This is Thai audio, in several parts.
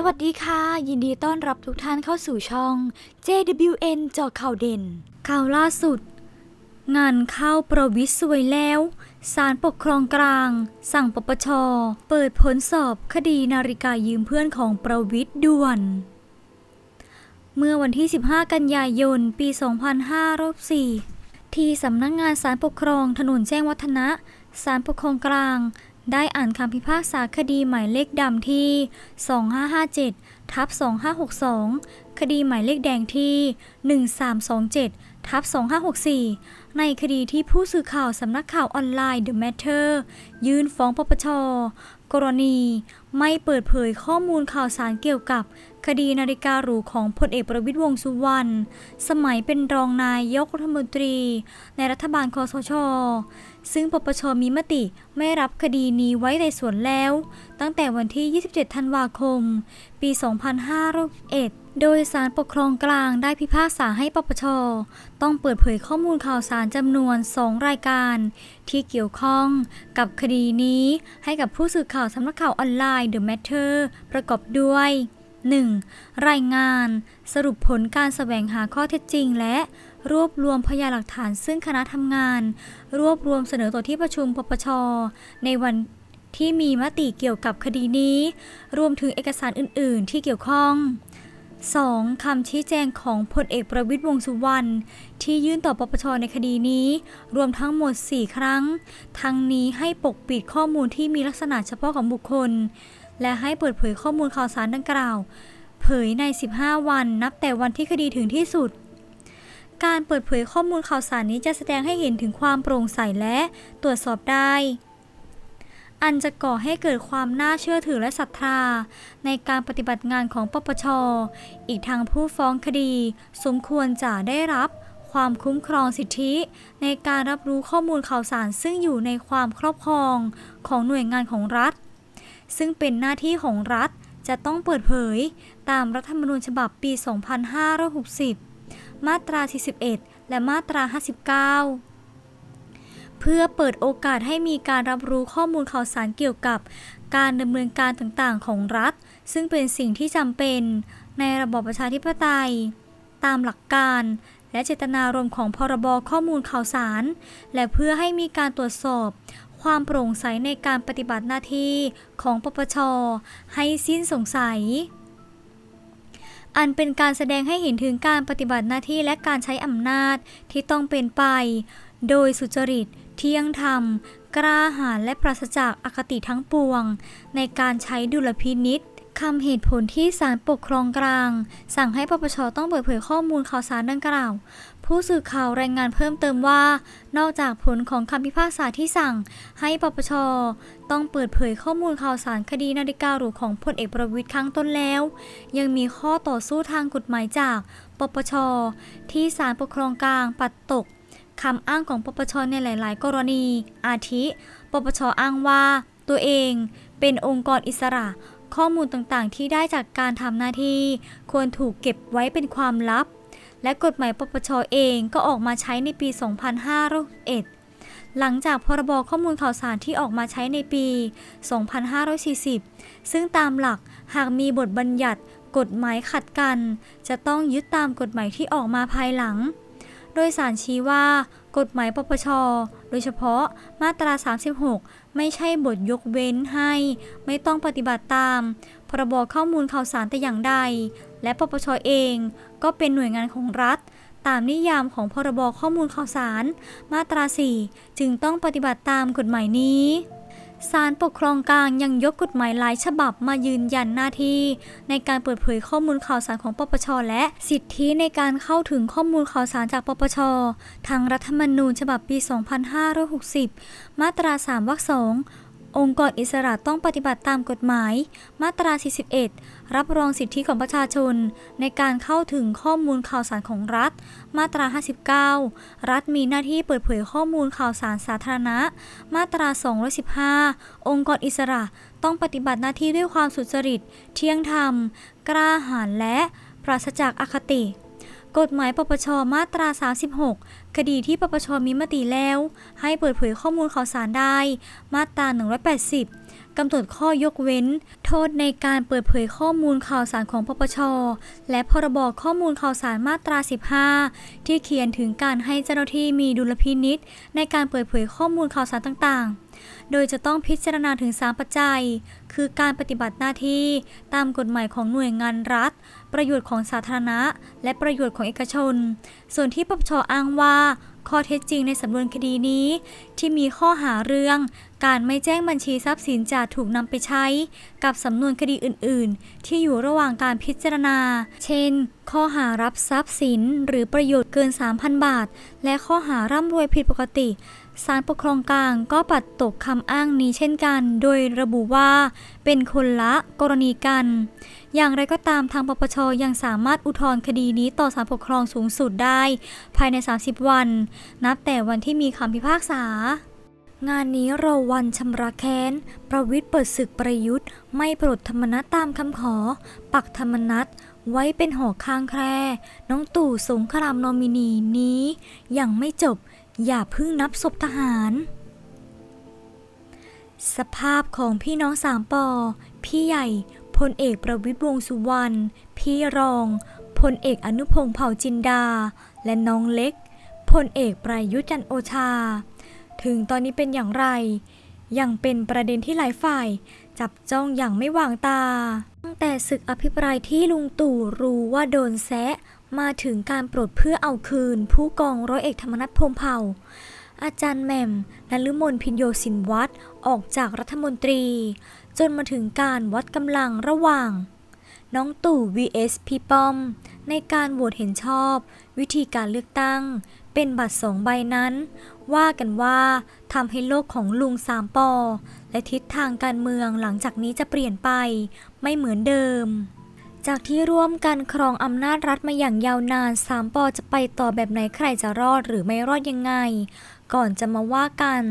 สวัสดีค่ะ ยินดีต้อนรับทุกท่านเข้าสู่ช่อง JWN เจอข่าวเด่น ข่าวล่าสุด งานเข้าประวิทย์สวยแล้วศาลปกครองกลาง สั่งปปช เปิดผลสอบคดีนาฬิกายืมเพื่อนของประวิทย์ด่วน เมื่อวันที่ 15 กันยายน ปี 2504ที่สำนักงงานศาลปกครองถนนแจ้งวัฒนะศาลปกครองกลาง ได้อ่านคำพิพากษาคดีหมายเลขดำที่ 2557 ทับ 2562 คดีหมายเลขแดงที่ 1327 ทับ 2564 ในคดีที่ผู้สื่อข่าวสำนักข่าวออนไลน์ The Matter ยื่นฟ้องปปช กรณี ไม่เปิดเผยข้อมูลข่าวสารเกี่ยวกับคดีนาฬิกาหรูของพลเอกประวิตยวงสุวรรณ สมัยเป็นรองนายยกรัฐมนตรี ในรัฐบาลคอสช ซึ่งปปชมีมติไม่รับคดีนี้ไว้ในส่วนแล้ว ตั้งแต่วันที่ 27 ธันวาคม ปี 2501โดยสารปกครองกลางได้พิพากษาให้ปปช ต้องเปิดเผยข้อมูลข่าวสารจำนวน 2 รายการ ที่เกี่ยวข้องกับคดีนี้ให้กับผู้สื่อข่าวสำนักข่าวออนไลน์ The Matter ประกอบด้วย 1. รายงานสรุปผลการแสวงหาข้อเท็จจริง และรวบรวมพยานหลักฐานซึ่งคณะทำงาน รวบรวมเสนอต่อที่ประชุมปปช ในวันที่มีมติเกี่ยวกับคดีนี้ รวมถึงเอกสารอื่น ๆ ที่เกี่ยวข้อง 2. คำชี้แจงของพลเอกประวิตยวงษ์สุวรรณที่ยื่นต่อปปชในคดีนี้ รวมทั้งหมด 4 ครั้ง ทั้งนี้ให้ปกปิดข้อมูลที่มีลักษณะเฉพาะของบุคคล และให้เปิดเผยข้อมูลข่าวสารดังกล่าว เผยใน 15 วันนับแต่วันที่คดีถึงที่สุด การเปิดเผยข้อมูลข่าวสารนี้จะแสดงให้เห็นถึงความโปร่งใสและตรวจสอบได้ อันจะก่อให้เกิดความน่าเชื่อถือและศรัทธา ในการปฏิบัติงานของปปช อีกทางผู้ฟ้องคดี สมควรจะได้รับความคุ้มครองสิทธิ ในการรับรู้ข้อมูลข่าวสารซึ่งอยู่ในความครอบครองของหน่วยงานของรัฐ ซึ่งเป็นหน้าที่ของรัฐจะต้องเปิดเผยตามรัฐธรรมนูญฉบับปี 2560 มาตรา 41 และมาตรา 59 เพื่อเปิดโอกาสให้มีการรับรู้ข้อมูลข่าวสารเกี่ยวกับการดำเนินการต่างๆ ของรัฐ ซึ่งเป็นสิ่งที่จำเป็นในระบอบประชาธิปไตย ตามหลักการและเจตนารมณ์ของพรบข้อมูลข่าวสาร และเพื่อให้มีการตรวจสอบ ความโปร่งใสในการปฏิบัติหน้าที่ของปปช ให้สิ้นสงสัย อันเป็นการแสดงให้เห็นถึงการปฏิบัติหน้าที่และการใช้อำนาจที่ต้องเป็นไป โดยสุจริต เที่ยงธรรม กล้าหาญและปราศจากอคติทั้งปวง ในการใช้ดุลพินิษ คำเหตุผลที่ศาลปกครองกลาง สั่งให้ปปชต้องเปิดเผยข้อมูลข่าวสารดังกล่าว ผู้สื่อข่าวรายงานเพิ่มเติมว่า นอกจากผลของคำพิพากษาที่สั่ง ให้ปปชต้องเปิดเผยข้อมูลข่าวสารคดีนาฬิกาหรูของพลเอกประวิตยครั้งต้นแล้ว ยังมีข้อต่อสู้ทางกฎหมายจาก ปปช ที่ศาลปกครองกลางปัดตกคำอ้างของปปชในหลาย ๆ กรณี อาทิ ปปชอ้างว่า ตัวเอง เป็นองค์กรอิสระ ข้อมูลต่างๆ ที่ได้จากการทำหน้าที่ควรถูกเก็บไว้เป็นความลับ และกฎหมายปปชเองก็ออกมาใช้ในปี 2501 หลังจากพรบข้อมูลข่าวสารที่ออกมาใช้ในปี 2540 ซึ่งตามหลักหากมีบทบัญญัติกฎหมายขัดกัน จะต้องยึดตามกฎหมายที่ออกมาภายหลัง โดยสารชี้ว่ากฎหมายปปช โดยเฉพาะมาตรา 36 ไม่ใช่บทยกเว้นให้ ไม่ต้องปฏิบัติตาม พรบข้อมูลข่าวสารแต่อย่างใด และปปชเองก็เป็นหน่วยงานของรัฐ ตามนิยามของพรบข้อมูลข่าวสาร มาตรา 4 จึงต้องปฏิบัติตามกฎหมายนี้ ศาลปกครองกลางยังยกกฎหมายหลายฉบับมายืนยันหน้าที่ ในการเปิดเผยข้อมูลข่าวสารของปปช และสิทธิในการเข้าถึงข้อมูลข่าวสารจากปปช ทางรัฐธรรมนูญฉบับปี 2560 มาตรา 3 วรรค 2 องค์กรอิสระต้องปฏิบัติตามกฎหมาย มาตรา 41 รับรองสิทธิของประชาชน ในการเข้าถึงข้อมูลข่าวสารของรัฐ มาตรา 59 รัฐมีหน้าที่เปิดเผยข้อมูลข่าวสารสาธารณะ มาตรา 215 องค์กรอิสระต้องปฏิบัติหน้าที่ด้วยความสุจริต เที่ยงธรรม กล้าหาญและปราศจากอคติ กฎหมายปปชมาตรา 36 คดีที่ปปชมีมติแล้ว ให้เปิดเผยข้อมูลข่าวสารได้ มาตรา 180 กำหนดข้อยกเว้น โทษในการเปิดเผยข้อมูลข่าวสารของปปช และพรบข้อมูลข่าวสารมาตรา 15 ที่เขียนถึงการให้เจ้าหน้าที่มีดุลพินิษในการเปิดเผยข้อมูลข่าวสารต่างๆ โดยจะต้องพิจารณาถึง 3 ปัจจัย คือการปฏิบัติหน้าที่ตามกฎหมายของหน่วยงานรัฐ ประโยชน์ของสาธารณะ และประโยชน์ของเอกชน ส่วนที่ปปชอ้างว่าข้อเท็จจริงในสำนวนคดีนี้ ที่มีข้อหาเรื่อง การไม่แจ้งบัญชีทรัพย์สินจะถูกนำไปใช้ กับสำนวนคดีอื่น ๆ ที่อยู่ระหว่างการพิจารณา เช่น ข้อหารับทรัพย์สินหรือประโยชน์เกิน 3,000 บาท และข้อหาร่ำรวยผิดปกติ ศาลปกครองกลางก็ปัดตกคำอ้างนี้เช่นกัน โดยระบุว่าเป็นคนละกรณีกัน อย่างไรก็ตามทางปปชยังสามารถอุทธรณ์คดีนี้ต่อศาลปกครองสูงสุดได้ ภายใน 30 วัน นับแต่วันที่มีคำพิพากษางานนี้รอวันชำระแค้น ประวิทย์เปิดศึกประยุทธ์ ไม่ปลดธรรมนัตตามคำขอ ปักธรรมนัตไว้เป็นหอข้างแคร่น้องตู่สงครามนอมินีนี้ ยังไม่จบ อย่าเพิ่งนับศพทหาร สภาพของพี่น้องสามปอ พี่ใหญ่พลเอกประวิตรวงสุวรรณ พี่รองพลเอกอนุพงษ์เผ่าจินดา และน้องเล็กพลเอกประยุทธ์จันโอชา ถึงตอนนี้เป็นอย่างไร ยังเป็นประเด็นที่หลายฝ่าย จับจ้องอย่างไม่วางตา ตั้งแต่ศึกอภิปรายที่ลุงตู่รู้ว่าโดนแซะ มาถึงการปลดเพื่อเอาคืน ผู้กองร้อยเอกธรรมนัฐพรมเผ่า อาจารย์แหม่มนฤมลพินโยสินวัตรออกจากรัฐมนตรี จนมาถึงการวัดกำลังระหว่าง น้องตู่ vs พี่ป้อม ในการโหวตเห็นชอบ วิธีการเลือกตั้ง เป็นบัตรสองใบนั้น ว่ากันว่าทำให้โลกของลุงสามปอ และทิศทางการเมืองหลังจากนี้จะเปลี่ยนไป ไม่เหมือนเดิม จากที่ร่วมกันครองอำนาจรัฐมาอย่างยาวนาน สามปอจะไปต่อแบบไหนใครจะรอดหรือไม่รอดยังไง ก่อนจะมาว่ากัน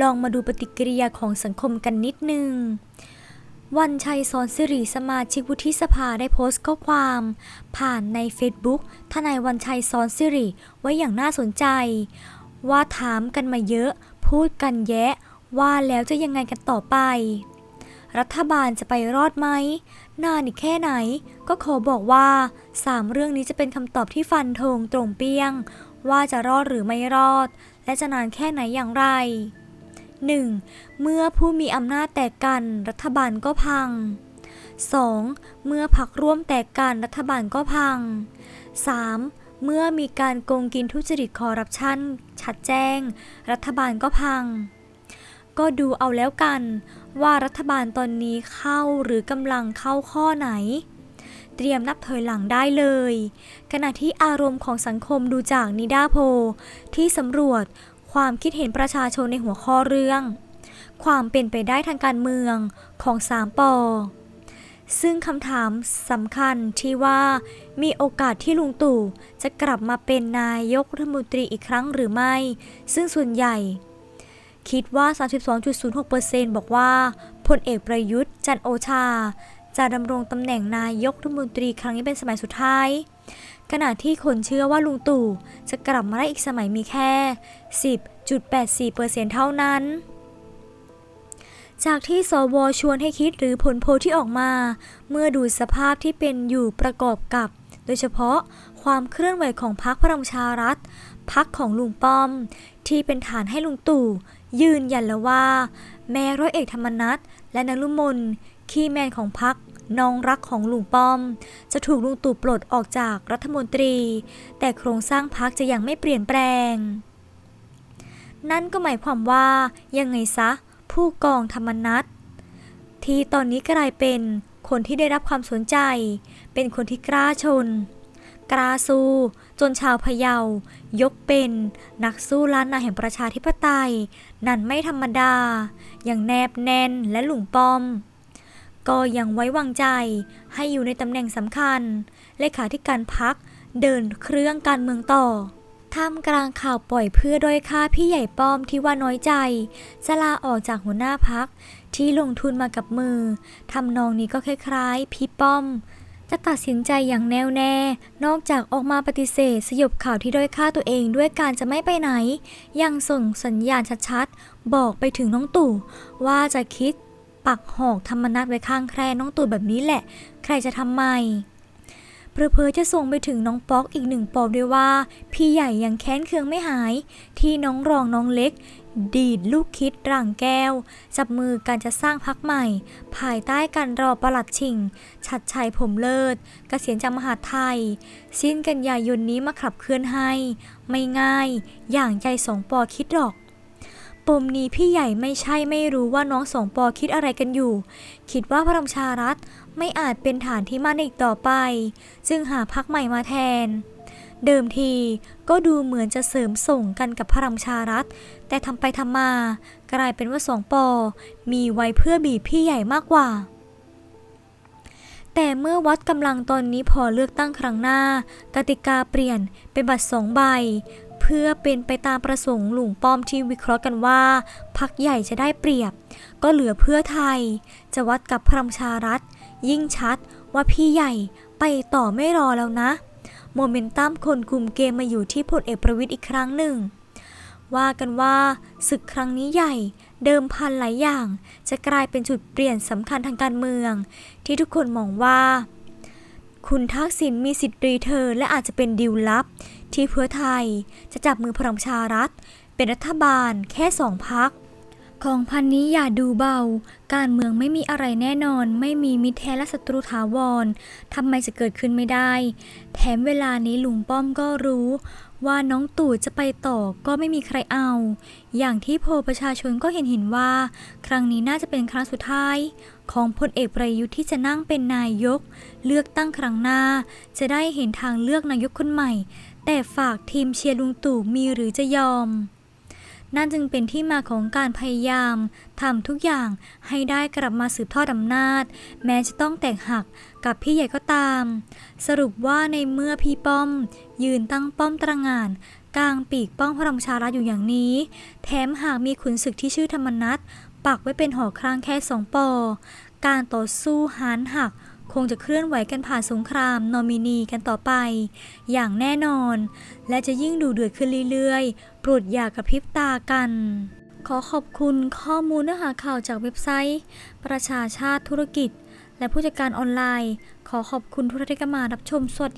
ลองมาดูปฏิกิริยาของสังคมกันนิดนึง วันชัยสอนสิริสมาชิกวุฒิสภาได้โพสต์ข้อความ ผ่านใน Facebook ทนายวันชัยสอนสิริไว้อย่างน่าสนใจ ว่าถามกันมาเยอะ พูดกันแยะ ว่าแล้วจะยังไงกันต่อไปรัฐบาลจะไปรอดไหม นานอีกแค่ไหน ก็ขอบอกว่าสามเรื่องนี้จะเป็นคำตอบที่ฟันธงตรงเปี้ยง ว่าจะรอดหรือไม่รอด และจะนานแค่ไหนอย่างไร 1. เมื่อผู้มีอำนาจแตกกันรัฐบาลก็พัง 2. เมื่อพักร่วมแตกกันรัฐบาลก็พัง 3. เมื่อมีการโกงกินทุจริตคอร์รัปชันชัดแจ้ง รัฐบาลก็พัง ก็ดูเอาแล้วกัน ว่ารัฐบาลตอนนี้เข้าหรือกำลังเข้าข้อไหน เตรียมนับถอยหลังได้เลย ขณะที่อารมณ์ของสังคมดูจากนิดาโพที่สำรวจความคิดเห็นประชาชนในหัวข้อเรื่อง ความเป็นไปได้ทางการเมืองของสามปอซึ่งคำถามสำคัญที่ว่ามีโอกาสที่ลุงตู่จะกลับมาเป็นนายกรัฐมนตรีอีกครั้งหรือไม่ ซึ่งส่วนใหญ่ คิดว่า 32.06%บอกว่าพลเอกประยุทธ์ จันโอชา จะดำรงตำแหน่งนายกรัฐมนตรีครั้งนี้เป็นสมัยสุดท้าย ขณะที่คนเชื่อว่าลุงตู่จะกลับมาได้อีกสมัยมีแค่ 10.84%เท่านั้นจากที่สวชวนให้คิดหรือผลโพลที่ออกมา เมื่อดูสภาพที่เป็นอยู่ประกอบกับ โดยเฉพาะความเคลื่อนไหวของพรรคพลังชารัฐพักของลุงป้อม ที่เป็นฐานให้ลุงตู่ ยืนยันแล้วว่า แม้ร้อยเอกธรรมนัฐและนรุมนคีแมนของพักน้องรักของลุงป้อม จะถูกลุงตู่ปลดออกจากรัฐมนตรี แต่โครงสร้างพักจะยังไม่เปลี่ยนแปลง นั่นก็หมายความว่ายังไงซะ ผู้กองธรรมนัฐที่ตอนนี้กลายเป็นคนที่ได้รับความสนใจ เป็นคนที่กล้าชน กล้าสู้จนชาวพะเยา ยกเป็นนักสู้ล้านนาแห่งประชาธิปไตย นั่นไม่ธรรมดา อย่างแนบแน่นและหลุงป้อม ก็ยังไว้วางใจให้อยู่ในตำแหน่งสำคัญ เลขาธิการพักเดินเครื่องการเมืองต่อท่ามกลางข่าวปล่อยเพื่อด้อยค่าพี่ใหญ่ป้อมที่ว่าน้อยใจจะลาออกจากหัวหน้าพักที่ลงทุนมากับมือทำนองนี้ก็คล้ายๆ พี่ป้อม จะตัดสินใจอย่างแน่วแน่ นอกจากออกมาปฏิเสธ สยบข่าวที่ด้อยค่าตัวเองด้วยการจะไม่ไปไหน ยังส่งสัญญาณชัดๆ บอกไปถึงน้องตู่ ว่าจะคิดปักหอกธรรมนัตไว้ข้างแคร่น้องตู่แบบนี้แหละ ใครจะทำไมเพอๆจะส่งไปถึงน้องป๊อกอีกหนึ่งปอบด้วยว่า พี่ใหญ่ยังแค้นเคืองไม่หาย ที่น้องรองน้องเล็ก ดีดลูกคิดร่างแก้ว จับมือกันจะสร้างพักใหม่ ภายใต้การรอประหลัดชิง ชัดชัยผมเลิศเกษียณจากมหาไทย สิ้นกันยายนนี้มาขับเคลื่อนให้ ไม่ง่าย อย่างใจสองปอคิดหรอกปมนี้พี่ใหญ่ไม่ใช่ไม่รู้ว่าน้องสองปอคิดอะไรกันอยู่ คิดว่าพระรำชารัฐไม่อาจเป็นฐานที่มั่นอีกต่อไป จึงหาพักใหม่มาแทน เดิมทีก็ดูเหมือนจะเสริมส่งกันกับพระรำชารัฐ แต่ทำไปทำมา กลายเป็นว่าสองปอ มีไว้เพื่อบีบพี่ใหญ่มากกว่า แต่เมื่อวัดกำลังตอนนี้พอเลือกตั้งครั้งหน้า กติกาเปลี่ยนเป็นบัตรสองใบ เพื่อเป็นไปตามประสงค์หลุงป้อมที่วิเคราะห์กันว่า พักใหญ่จะได้เปรียบ ก็เหลือเพื่อไทย จะวัดกับพลังประชารัฐ ยิ่งชัดว่าพี่ใหญ่ไปต่อไม่รอแล้วนะ โมเมนตัมคนกลุ่มเกมมาอยู่ที่พลเอกประวิตยอีกครั้งหนึ่ง ว่ากันว่าศึกครั้งนี้ใหญ่ เดิมพันหลายอย่าง จะกลายเป็นจุดเปลี่ยนสำคัญทางการเมือง ที่ทุกคนมองว่า คุณทักษิณมีสิทธิ์รีเทิร์และอาจจะเป็นดิวลับ ที่เพื่อไทยจะจับมือพลังชารัฐ เป็นรัฐบาลแค่สองพัก ของพันนี้อย่าดูเบา การเมืองไม่มีอะไรแน่นอน ไม่มีมิตรแท้และศัตรูถาวรทำไมจะเกิดขึ้นไม่ได้ แถมเวลานี้ลุงป้อมก็รู้ ว่าน้องตู่จะไปต่อก็ไม่มีใครเอา อย่างที่โพประชาชนก็เห็นเห็นว่า ครั้งนี้น่าจะเป็นครั้งสุดท้าย ของพลเอกประยุทธ์ที่จะนั่งเป็นนายก เลือกตั้งครั้งหน้า จะได้เห็นทางเลือกนายกคนใหม่ แต่ฝากทีมเชียร์ลุงตู่มีหรือจะยอม นั่นจึงเป็นที่มาของการพยายามทำทุกอย่างให้ได้กลับมาสืบทอดอำนาจ แม้จะต้องแตกหักกับพี่ใหญ่ก็ตาม สรุปว่าในเมื่อพี่ป้อม ยืนตั้งป้อมตระงานกลางปีกป้องพลังประชารัฐอยู่อย่างนี้ แถมหากมีขุนศึกที่ชื่อธรรมนัตปักไว้เป็นหอครางแค่สองปอ การต่อสู้หานหัก คงจะเคลื่อนไหวกันผ่านสงครามนอมินีกันต่อไป อย่างแน่นอน และจะยิ่งดูเดือดขึ้นเรื่อยๆ ปรดอยากระพริบตากัน ขอขอบคุณข้อมูลเนื้อหาข่าวจากเว็บไซต์ ประชาชาติธุรกิจ และผู้จัดการออนไลน์ ขอขอบคุณทุกท่านที่เข้ามารับชมสวัสดี